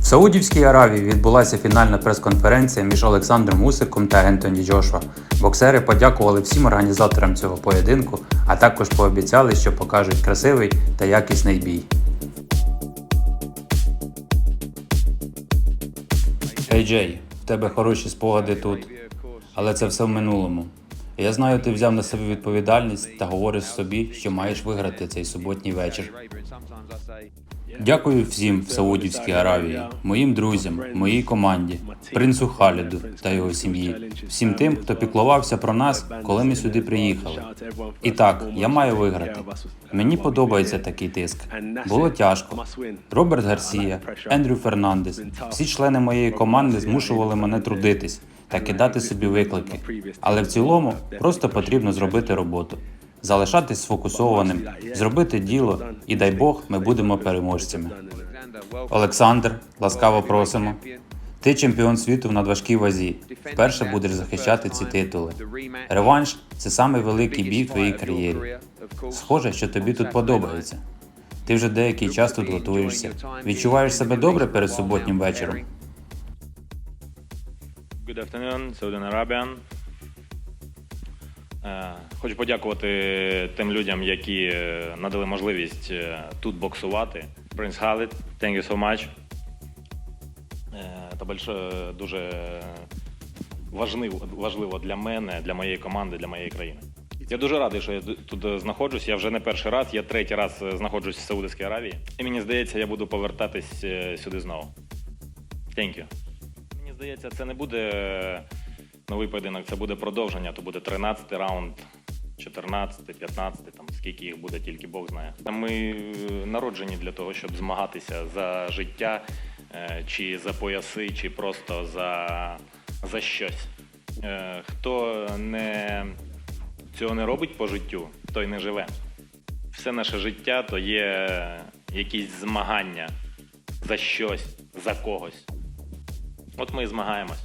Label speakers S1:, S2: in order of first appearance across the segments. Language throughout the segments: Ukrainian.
S1: В Саудівській Аравії відбулася фінальна прес-конференція між Олександром Усиком та Ентоні Джошуа. Боксери подякували всім організаторам цього поєдинку, а також пообіцяли, що покажуть красивий та якісний бій. Ей Джей, в тебе хороші спогади тут, але це все в минулому. Я знаю, ти взяв на себе відповідальність та говориш собі, що маєш виграти цей суботній вечір. Дякую всім в Саудівській Аравії, моїм друзям, моїй команді, принцу Халіду та його сім'ї, всім тим, хто піклувався про нас, коли ми сюди приїхали. І так, я маю виграти. Мені подобається такий тиск. Було тяжко. Роберт Гарсія, Ендрю Фернандес, всі члени моєї команди змушували мене трудитись та кидати собі виклики. Але в цілому просто потрібно зробити роботу, залишатись сфокусованим, зробити діло, і дай Бог, ми будемо переможцями. Олександр, ласкаво просимо. Ти чемпіон світу в надважкій вазі. Вперше будеш захищати ці титули. Реванш це самий великий бій в твоїй кар'єрі. Схоже, що тобі тут подобається. Ти вже деякий час тут готуєшся. Відчуваєш себе добре перед суботнім вечором.
S2: Good afternoon, Saudi Arabian. Е, Хочу подякувати тим людям, які е, надали можливість е, тут боксувати. Принц Халид, thank you so much. Е, Та більше дуже важливо, важливо для мене, для моєї команди, для моєї країни. Я дуже радий, що я тут знаходжусь. Я вже не перший раз, я третій раз знаходжусь в Саудовській Аравії. І мені здається, я буду повертатись сюди знову. Thank you. Мені здається, це не буде новий поєдинок, це буде продовження, то буде 13-й раунд, 14, 15, там скільки їх буде, тільки Бог знає. Ми е, народжені для того, щоб змагатися за життя, е, чи за пояси, чи просто за, за щось. Е, Хто не, цього не робить по життю, той не живе. Все наше життя то є якісь змагання за щось, за когось. От ми і змагаємось.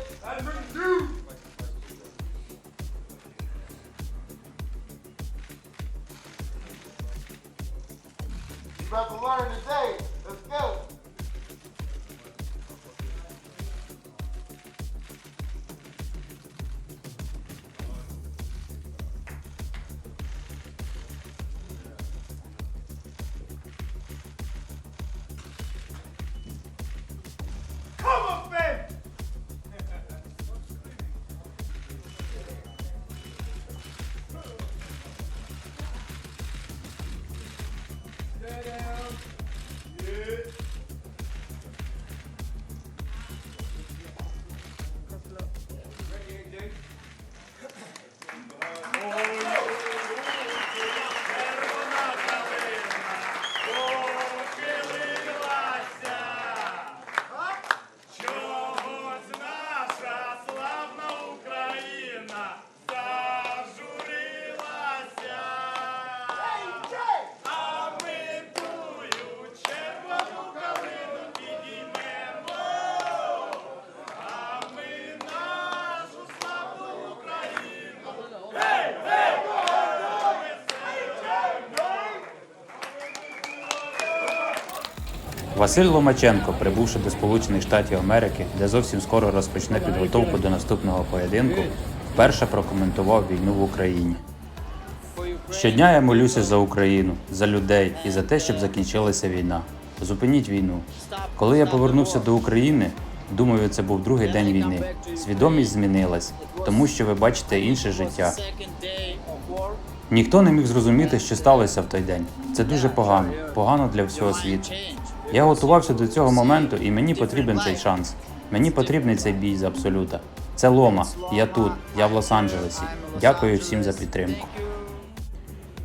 S3: about to learn today. Let's go.
S1: Василь Ломаченко, прибувши до Сполучених Штатів Америки, де зовсім скоро розпочне підготовку до наступного поєдинку, вперше прокоментував війну в Україні. Щодня я молюся за Україну, за людей і за те, щоб закінчилася війна. Зупиніть війну. Коли я повернувся до України, думаю, це був другий день війни. Свідомість змінилась, тому що ви бачите інше життя. Ніхто не міг зрозуміти, що сталося в той день. Це дуже погано, погано для всього світу. Я готувався до цього моменту, і мені потрібен цей шанс. Мені потрібний цей бій з абсолюта. Це Лома. Я тут, я в Лос-Анджелесі. Дякую всім за підтримку.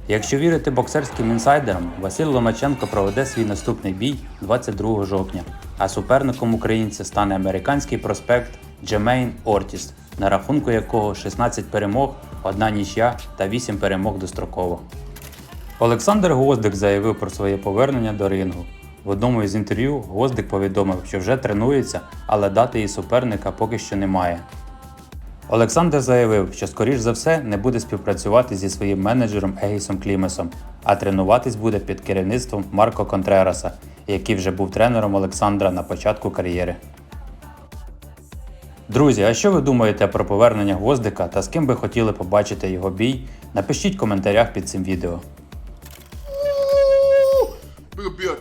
S1: Якщо вірити боксерським інсайдерам, Василь Ломаченко проведе свій наступний бій 22 жовтня, а суперником українця стане американський проспект Джемейн Ортіс, на рахунку якого 16 перемог, одна нічия та 8 перемог достроково. Олександр Гвоздик заявив про своє повернення до рингу. В одному із інтерв'ю Гвоздик повідомив, що вже тренується, але дати її суперника поки що немає. Олександр заявив, що скоріш за все не буде співпрацювати зі своїм менеджером Егісом Клімесом, а тренуватись буде під керівництвом Марко Контрераса, який вже був тренером Олександра на початку кар'єри. Друзі, а що ви думаєте про повернення Гвоздика та з ким би хотіли побачити його бій? Напишіть в коментарях під цим відео.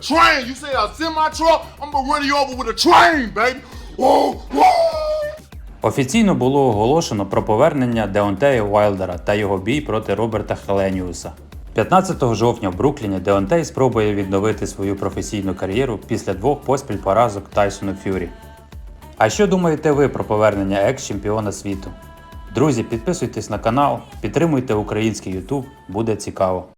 S4: Train. You say a semi truck, I'm gonna run you over with a train, baby. Whoa, whoa.
S1: Офіційно було оголошено про повернення Деонтея Уайлдера та його бій проти Роберта Хеленіуса. 15 жовтня в Брукліні Деонтей спробує відновити свою професійну кар'єру після двох поспіль поразок Тайсону Ф'юрі. А що думаєте ви про повернення екс-чемпіона світу? Друзі, підписуйтесь на канал, підтримуйте український YouTube, буде цікаво.